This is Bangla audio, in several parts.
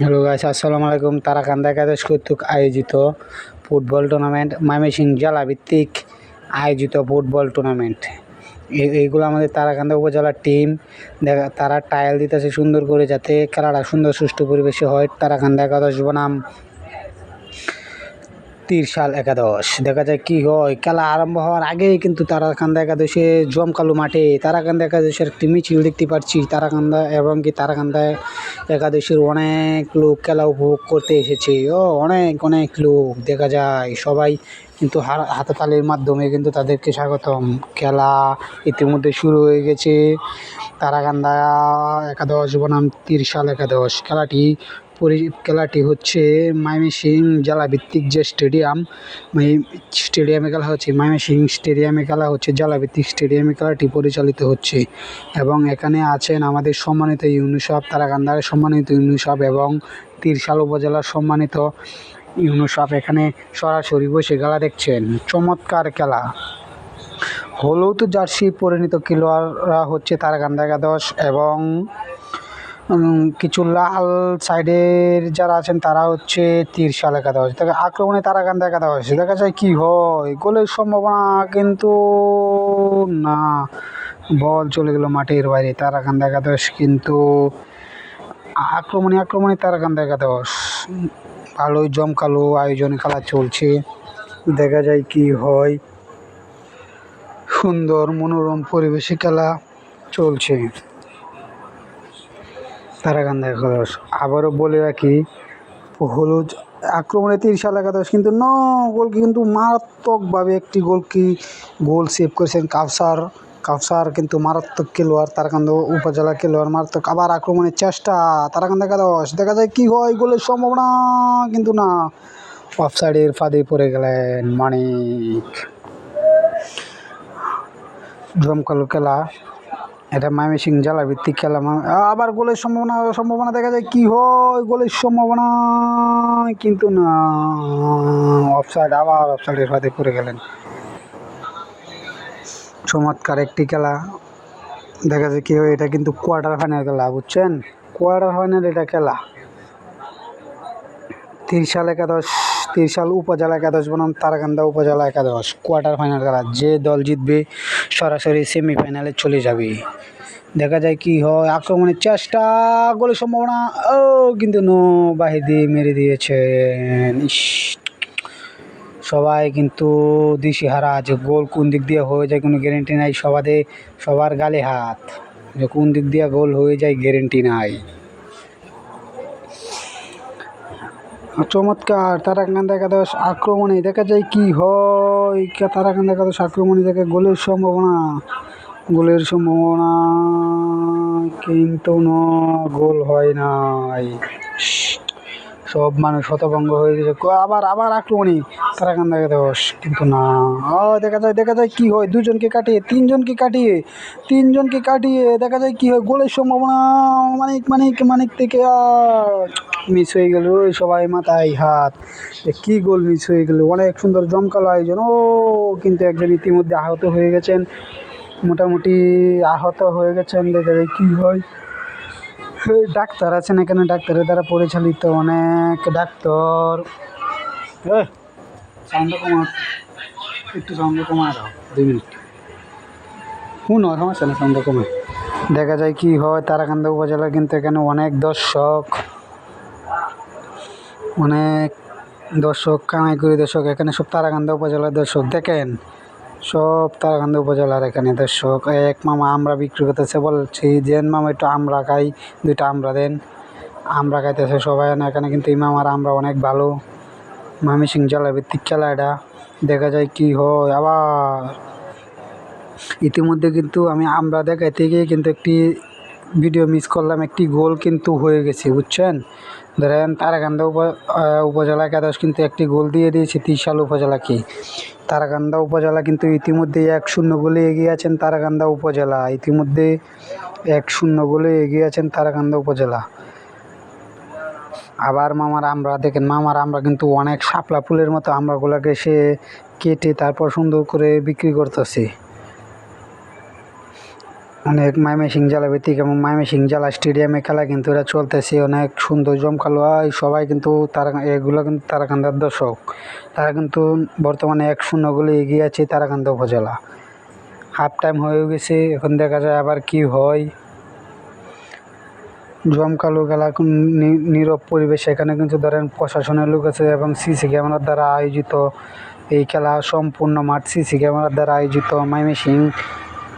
হ্যালো গাইস, আসসালামু আলাইকুম। তারাকান্দা একাদশ কর্তৃক আয়োজিত ফুটবল টুর্নামেন্ট, ময়মনসিং জেলা ভিত্তিক আয়োজিত ফুটবল টুর্নামেন্ট। এই- এইগুলো আমাদের তারাকান্দা উপজেলার টিম দেখা, তারা টাইল দিতেছে সুন্দর করে যাতে খেলাটা সুন্দর সুষ্ঠু পরিবেশে হয়। তারাকান্দা একাদশ বনাম তিরশাল একাদশ। দেখা যায় কি হয়, খেলা আরম্ভ হওয়ার আগেই কিন্তু তারাকান্দা একাদশে জমকালো মাঠে। তারাকান্দা একাদশের একটি মিছিল দেখতে পাচ্ছি। তারাকান্দা এবং কি তারাকান্দা একাদশের অনেক লোক খেলা উপভোগ করতে এসেছে। ও, অনেক অনেক লোক দেখা যায়। সবাই কিন্তু হাততালির মাধ্যমে কিন্তু তাদেরকে স্বাগতম। খেলা ইতিমধ্যে শুরু হয়ে গেছে। তারাকান্দা একাদশ বনাম তিরশাল একাদশ। খেলাটি খেলাটি হচ্ছে ময়মনসিং জেলা ভিত্তিক যে স্টেডিয়াম স্টেডিয়ামে খেলা হচ্ছে, ময়মনসিং স্টেডিয়ামে খেলা হচ্ছে জেলা ভিত্তিক স্টেডিয়ামে খেলাটি পরিচালিত হচ্ছে এবং এখানে আছেন আমাদের সম্মানিত ইউনিসেফ তারাকান্দার সম্মানিত ইউনিসেফ এবং তিরশাল উপজেলার সম্মানিত ইউনিসেফ এখানে সরাসরি বসে খেলা দেখছেন, চমৎকার খেলা। হলুদ জার্সি পরিণত খেলোয়াড়রা হচ্ছে তারাকান্দা একাদশ এবং কিছু লাল সাইডের যারা আছেন তারা হচ্ছে তিরশাল একাদশ। দেখা আক্রমণে তারাকান্দা একাদশ। দেখা দেওয়া হয়েছে দেখা যায় কি হয় গোলের সম্ভাবনা কিন্তু না। বল চলে গেল মাঠের বাইরে তারাকান্দা একাদশ কিন্তু আক্রমণে আক্রমণে তারাকান্দা দেখা উম, ভালোই জমকালো আয়োজন খেলা চলছে। দেখা যায় কি হয় সুন্দর মনোরম পরিবেশে খেলা চলছে। তারাকান্দা একাদশ আবারও বলে রাখি, হলুদ আক্রমণে তিরশাল একাদশ, কিন্তু ন গোল কিন্তু মারাত্মকভাবে একটি গোল কি গোল সেভ করেছেন কাউসার। কাউসার কিন্তু মারাত্মক খেলোয়াড় তারাকান্দা উপজেলা খেলোয়াড়, মারাত্মক আবার আক্রমণের চেষ্টা তারাকান্দা একাদশ। দেখা যায় কি হয়, গোলের সম্ভাবনা কিন্তু না। অফসাইডের ফাঁদে পড়ে গেলেন মানিক। জমকালো খেলা। এটা ময়মনসিং জেলা ভিত্তিক খেলা। আবার গোলের সম্ভাবনা সম্ভাবনা দেখা যায় কি হয়? গোলের সম্ভাবনা কিন্তু না। অফসাইড আবার অফসাইডের ফাঁদে পড়ে গেলেন। চমৎকার একটি খেলা। দেখা যায় কি হয়, এটা কিন্তু কোয়ার্টার ফাইনাল খেলা, বুঝছেন? কোয়ার্টার ফাইনাল এটা খেলা। তিরিশ তিরশাল একাদশ তিরশাল উপজেলা একাদশ বনাম তারাকান্দা উপজেলা একাদশ। কোয়ার্টার ফাইনাল খেলা। যে দল জিতবে, সরাসরি সেমিফাইনালে চলে যাবে। দেখা যায় কি হয়, আক্রমণের চেষ্টা, গোলের সম্ভাবনা, ও কিন্তু নো বাহির দিয়ে মেরে দিয়েছেন ইস। সবাই কিন্তু দিশেহারা যে গোল কোন দিক দিয়ে হয়ে যায় কোনো গ্যারেন্টি নাই। সবাদে সবার গালে হাত। যে কোন দিক দিয়ে গোল হয়ে যায় গ্যারেন্টি নাই। চমৎকার, তারাকান্দা একাদশ আক্রমণে দেখা যায় কি হয়? তারাকান্দা একাদশ আক্রমণে দেখে গোলের সম্ভাবনা? গোলের সম্ভাবনা কিন্তু না, গোল হয় নাই। সব মানুষ হতভঙ্গ হয়ে গেছে। আবার আবার আবার আক্রমণে? তারাকান্দা একাদশ কিন্তু না। ও, দেখা যায় দেখা যায় কি হয়? দুজনকে কাটিয়ে, তিনজনকে কাটিয়ে তিনজনকে কাটিয়ে দেখা যায় কি হয়? গোলের সম্ভাবনা মানিক মানিক মানিক থেকে মিস হয়ে গেল ওই সবাই মাথায় হাত। কি গোল মিস হয়ে গেল? অনেক সুন্দর জমকালো আয়োজন। ও, কিন্তু একজন ইতিমধ্যে আহত হয়ে গেছেন। মোটামুটি আহত হয়ে গেছেন, দেখা যায় কী হয়? ডাক্তার আছেন এখানে ডাক্তারের দ্বারা পরিচালিত অনেক ডাক্তার। এ, সাউন্ডটা কমা একটু সাউন্ডটা কমায় দুই মিনিট। শুনো সমস্যা না সাউন্ডটা কমে দেখা যায় কি হয় তারাকান্দা উপজেলা কিন্তু এখানে অনেক দর্শক। অনেক দর্শক কামাই করে দর্শক এখানে সব তারাকান্দা উপজেলার দর্শক। দেখেন সব তারাকান্দি উপজেলার এখানে দর্শক, এক মামা আমরা বিক্রি করতেছে বলছি, দেন মামা একটু আমরা খাই, দুইটা আমরা দেন। আমরা খাইতেছে সবাই, না এখানে কিন্তু এই মামার আমরা অনেক ভালো। ময়মনসিং জেলা ভিত্তিক খেলা এটা। দেখা যায় কি হয়, আবার ইতিমধ্যে কিন্তু আমি আমরা দেখাইতে গিয়ে কিন্তু একটি ভিডিও মিস করলাম, একটি গোল কিন্তু হয়ে গেছে, বুঝছেন? ধরেন তারাকান্দা উপ উপজেলা একাদশ কিন্তু একটি গোল দিয়ে দিয়েছে, ত্রিশাল উপজেলাকে। তারাকান্দা উপজেলা কিন্তু ইতিমধ্যে এক শূন্য গোলে এগিয়ে আছেন তারাকান্দা উপজেলা। ইতিমধ্যে এক শূন্য গোলে এগিয়ে আছেন তারাকান্দা উপজেলা। আবার মামার আমরা, দেখেন মামার আমরা কিন্তু অনেক শাপলা ফুলের মতো আমরাগুলোকে সে কেটে তারপর সুন্দর করে বিক্রি করতেছে। অনেক ময়মনসিংহ জেলা ভিত্তিক এবং ময়মনসিংহ জেলা স্টেডিয়ামে খেলা কিন্তু এটা চলতেছে, অনেক সুন্দর জমকালো হয়। সবাই কিন্তু তারা, এগুলো কিন্তু তারাকান্দার দর্শক। তারা কিন্তু বর্তমানে এক শূন্য এগিয়ে আছে তারাকান্দা উপজেলা। হাফ টাইম হয়ে গেছে, এখন দেখা যায় আবার কি হয়। জমকালো খেলা নীরব পরিবেশ। এখানে কিন্তু ধরেন প্রশাসনের লোক আছে এবং সিসি ক্যামেরার দ্বারা আয়োজিত এই খেলা সম্পূর্ণ মাঠ সিসি ক্যামেরার দ্বারা আয়োজিত ময়মনসিং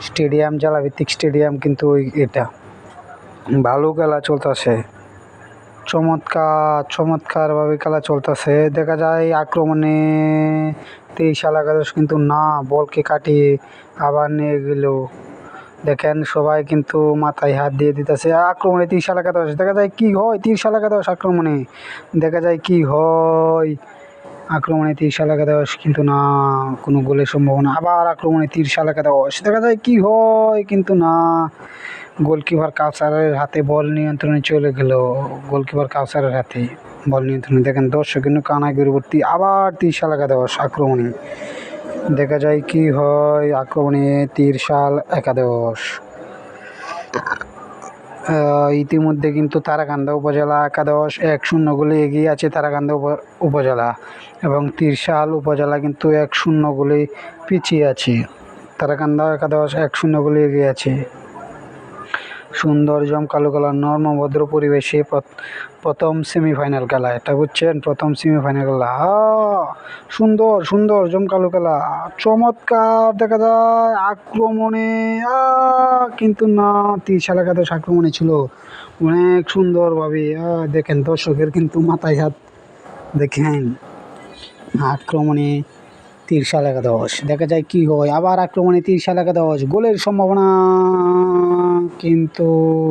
স্টেডিয়াম, জেলাভিত্তিক স্টেডিয়াম কিন্তু ওই- এটা। ভালো খেলা চলতেছে। চমৎকার, চমৎকারভাবে খেলা চলতেছে। দেখা যায় আক্রমণে তেইশ এলাকাদশ কিন্তু না, বলকে কাটিয়ে আবার নিয়ে গেল। দেখেন সবাই কিন্তু মাথায় হাত দিয়ে দিতেছে। আক্রমণে তিরিশ এলাকাদশ দেখা যায় কি হয় তিরিশ এলাকাদশ আক্রমণে? দেখা যায় কি হয়? আক্রমণে তিরিশ এলাকাদশ কিন্তু না, কোনো গোলের সম্ভাবনা। আবার আক্রমণে তিরিশ এলাকাদশ দেখা যায় কী হয়, কিন্তু না, গোলকিপার কাউসারের হাতে বল নিয়ন্ত্রণে চলে গেল। গোলকিপার কাউসারের হাতে বল নিয়ন্ত্রণে। দেখেন দর্শক, কিন্তু কানায় দূরবর্তী আবার তিরিশ এলাকাদশ আক্রমণে। দেখা যায় কি হয়, আক্রমণে তিরশাল একাদশ। ইতিমধ্যে কিন্তু তারাকান্দা উপজেলা একাদশ এক শূন্য গোলে এগিয়ে আছে তারাকান্দা উপ- উপজেলা এবং তিরশাল উপজেলা কিন্তু এক শূন্য গোলে পিছিয়ে আছে। তারাকান্দা একাদশ এক শূন্য গোলে এগিয়ে আছে। সুন্দর জমকালো খেলা নর্মভদ্র পরিবেশে প্রথম সেমিফাইনাল খেলা এটা বুঝছেন? প্রথম সেমিফাইনাল খেলা। সুন্দর সুন্দর জমকালো খেলা চমৎকার, দেখা যায়, আক্রমণে কিন্তু না তিরিশ এলাকাতে আক্রমণে ছিল। অনেক সুন্দরভাবে দেখেন দর্শকের কিন্তু মাথায় হাত, দেখেন, আক্রমণে তিরিশ একাদশ। দেখা যায় কি হয়, আবার আক্রমণে তিরিশ একাদশ। গোলের সম্ভাবনা কিন্তু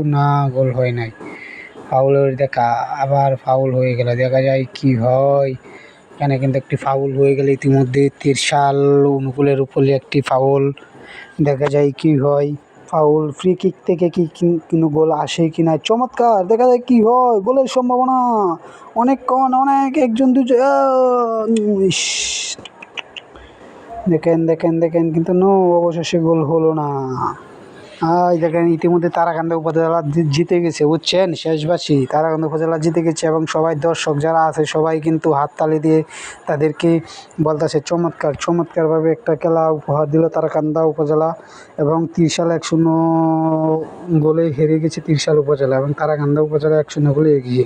না, গোল হয় নাই। ফাউলের দেখা, আবার ফাউল হয়ে গেল। দেখা যায় কি হয়, এখানে কিন্তু একটি ফাউল হয়ে গেলে ইতিমধ্যে। তিরশাল অনুকূলের উপরে একটি ফাউল দেখা যায় কি হয় ফাউল ফ্রি কিক থেকে কি কি- কোনো গোল আসে কি না, চমৎকার। দেখা যায় কি হয়, গোলের সম্ভাবনা অনেক কম অনেক, একজন, দুজন। দেখেন দেখেন দেখেন, কিন্তু নো, অবশেষে গোল হলো না। আই দেখেন, ইতিমধ্যে তারাকান্দা উপজেলা জিতে গেছে, বুঝছেন? শেষবাসী, তারাকান্দা উপজেলা জিতে গেছে এবং সবাই দর্শক যারা আছে, সবাই কিন্তু হাততালি দিয়ে তাদেরকে বলতেছে, চমৎকার, চমৎকারভাবে একটা খেলা উপহার দিল তারাকান্দা উপজেলা এবং তিরশাল এক শূন্য গোলে হেরে গেছে তিরশাল উপজেলা এবং তারাকান্দা উপজেলা এক শূন্য গোলে এগিয়ে